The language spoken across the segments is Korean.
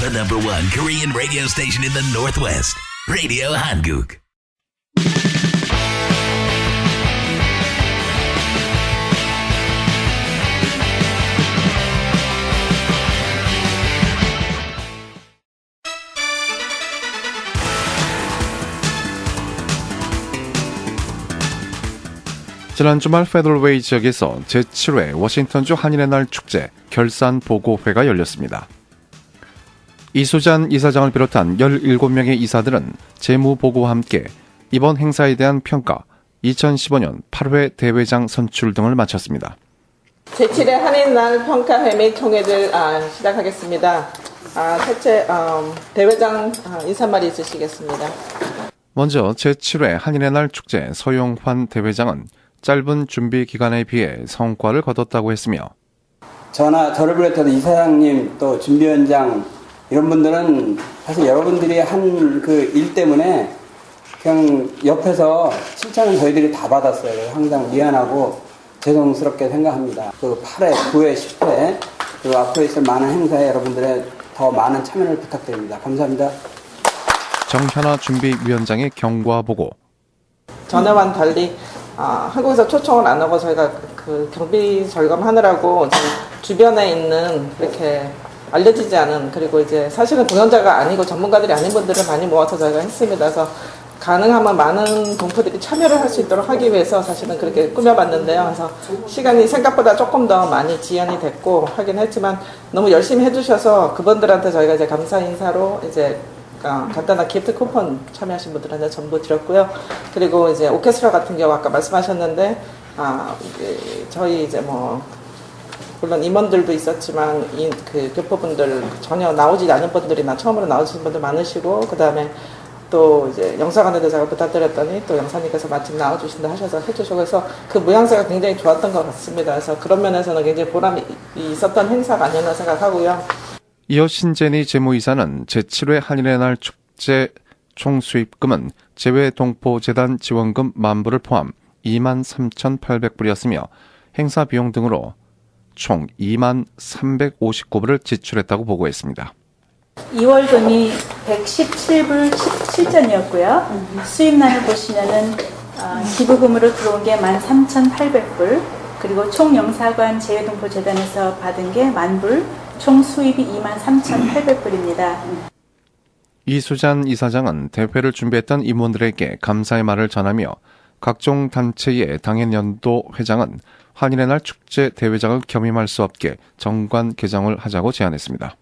The number one Korean radio station in the Northwest. Radio Hanguk. 지난 주말 페더럴웨이 지역에서 제7회 워싱턴주 한인의 날 축제 결산 보고회가 열렸습니다. 이수잔 이사장을 비롯한 17명의 이사들은 재무 보고와 함께 이번 행사에 대한 평가, 2015년 8회 대회장 선출 등을 마쳤습니다. 제7회 한인날 평가회 및 총회를 아, 시작하겠습니다. 아, 첫째 음, 대회장 아, 인사말이 있으시겠습니다. 먼저 제7회 한인의 날 축제 서용환 대회장은 짧은 준비 기간에 비해 성과를 거뒀다고 했으며 저나 저를 비롯해서 이사장님 또 준비위원장 이런 분들은 사실 여러분들이 한 그 일 때문에 그냥 옆에서 칭찬은 저희들이 다 받았어요. 그래서 항상 미안하고 죄송스럽게 생각합니다. 그 8회, 9회, 10회 그리고 앞으로 있을 많은 행사에 여러분들의 더 많은 참여를 부탁드립니다. 감사합니다. 정현아 준비위원장의 경과 보고 전에와는 달리 아, 한국에서 초청을 안 하고 저희가 그 경비 절감하느라고 주변에 있는 이렇게 알려지지 않은 그리고 이제 사실은 공연자가 아니고 전문가들이 아닌 분들을 많이 모아서 저희가 했습니다. 그래서 가능하면 많은 동포들이 참여를 할 수 있도록 하기 위해서 사실은 그렇게 꾸며봤는데요. 그래서 시간이 생각보다 조금 더 많이 지연이 됐고 하긴 했지만 너무 열심히 해주셔서 그분들한테 저희가 이제 감사 인사로 이제 어, 간단한 기프트 쿠폰 참여하신 분들한테 전부 드렸고요. 그리고 이제 오케스트라 같은 경우 아까 말씀하셨는데 아 이게 저희 이제 뭐 물론 임원들도 있었지만 이 그 교포분들 전혀 나오지 않은 분들이나 처음으로 나오신 분들 많으시고 그 다음에 또 이제 영사관에도 제가 부탁드렸더니 또 영사님께서 마침 나와주신다 하셔서 해주시고 해서 그 모양새가 굉장히 좋았던 것 같습니다. 그래서 그런 면에서는 굉장히 보람이 있었던 행사가 아니었나 생각하고요. 이어 신제니 재무이사는 제7회 한인의 날 축제 총 수입금은 재외 동포 재단 지원금 만불을 포함 2만 3,800불이었으며 행사 비용 등으로 총 2만 359불을 지출했다고 보고했습니다. 2월금이 117불 17전이었고요. 수입란을 보시면은 어, 기부금으로 들어온 게 13,800불, 그리고 총 영사관 재외동포 재단에서 받은 게 만불, 총 수입이 23,800불입니다. 이수잔 이사장은 대회를 준비했던 임원들에게 감사의 말을 전하며 각종 단체의 당연 연도 회장은 한인의 날 축제 대회장을 겸임할 수 없게 정관 개정을 하자고 제안했습니다.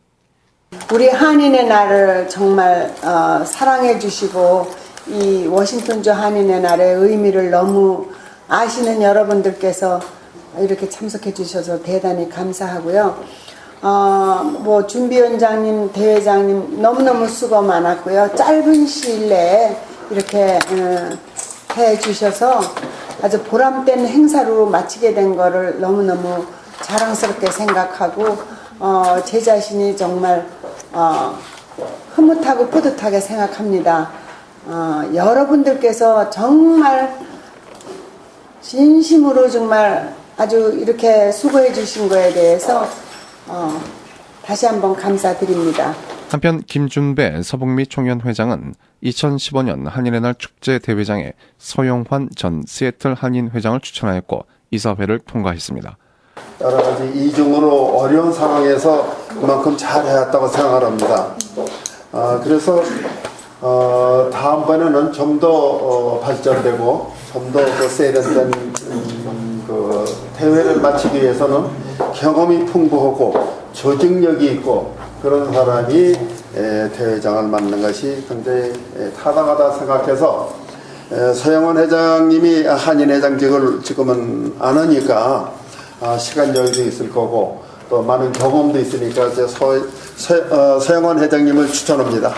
우리 한인의 날을 정말 어, 사랑해 주시고 이 워싱턴주 한인의 날의 의미를 너무 아시는 여러분들께서 이렇게 참석해 주셔서 대단히 감사하고요. 어, 뭐 준비위원장님, 대회장님 너무너무 수고 많았고요. 짧은 시일 내에 이렇게 어, 해 주셔서 아주 보람된 행사로 마치게 된 거를 너무너무 자랑스럽게 생각하고 어, 제 자신이 정말 어, 흐뭇하고 뿌듯하게 생각합니다. 어, 여러분들께서 정말 진심으로 정말 아주 이렇게 수고해 주신 거에 대해서 어, 다시 한번 감사드립니다. 한편 김준배 서북미 총연 회장은 2015년 한인의 날 축제 대회장에 서용환 전 시애틀 한인 회장을 추천하였고 이사회를 통과했습니다. 여러 가지 이중으로 어려운 상황에서 그만큼 잘 해왔다고 생각을 합니다. 아, 그래서 어, 다음번에는 좀더 어, 발전되고 좀더 그 세련된 음, 그 대회를 마치기 위해서는 경험이 풍부하고 조직력이 있고 그런 사람이 에, 대회장을 맡는 것이 굉장히 에, 타당하다 생각해서 에, 서영원 회장님이 한인 회장직을 지금은 안 하니까 아, 시간 여유도 있을 거고 또 많은 경험도 있으니까 이제 서, 서, 어, 서영원 회장님을 추천합니다.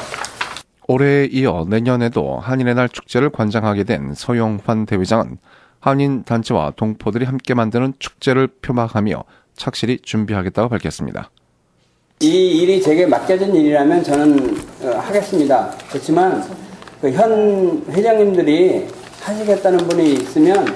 올해에 이어 내년에도 한인의 날 축제를 관장하게 된 서용환 대회장은 한인 단체와 동포들이 함께 만드는 축제를 표막하며 착실히 준비하겠다고 밝혔습니다. 이 일이 제게 맡겨진 일이라면 저는 어, 하겠습니다. 그렇지만 그 현 회장님들이 하시겠다는 분이 있으면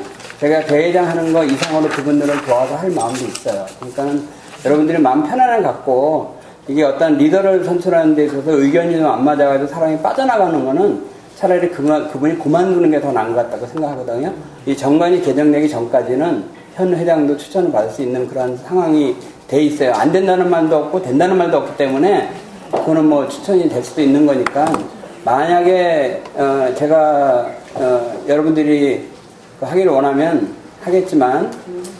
제가 대회장 하는 거 이상으로 그분들을 도와서 할 마음도 있어요. 그러니까는 여러분들이 마음 편안함 갖고 이게 어떤 리더를 선출하는 데 있어서 의견이 좀 안 맞아가지고 사람이 빠져나가는 거는 차라리 그만, 그분이 그만두는 게 더 나은 것 같다고 생각하거든요. 이 정관이 개정되기 전까지는 현 회장도 추천을 받을 수 있는 그런 상황이 돼 있어요. 안 된다는 말도 없고 된다는 말도 없기 때문에 그거는 뭐 추천이 될 수도 있는 거니까 만약에 어, 제가 어, 여러분들이 그 하기를 원하면 하겠지만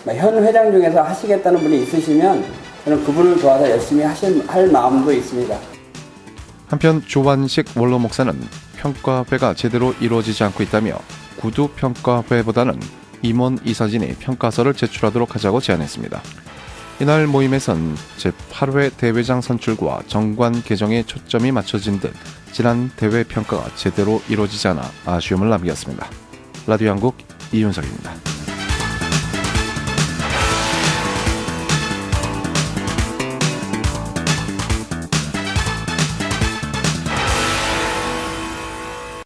뭐현 회장 중에서 하시겠다는 분이 있으시면 저는 그분을 도와서 열심히 하실 할 마음도 있습니다. 한편 조완식 원로 목사는 평가회가 제대로 이루어지지 않고 있다며 구두 평가회보다는 임원 이사진이 평가서를 제출하도록 하자고 제안했습니다. 이날 모임에선 제8회 대회장 선출과 정관 개정에 초점이 맞춰진 듯 지난 대회 평가가 제대로 이루어지지 않아 아쉬움을 남겼습니다. 라디오 한국 이윤석입니다.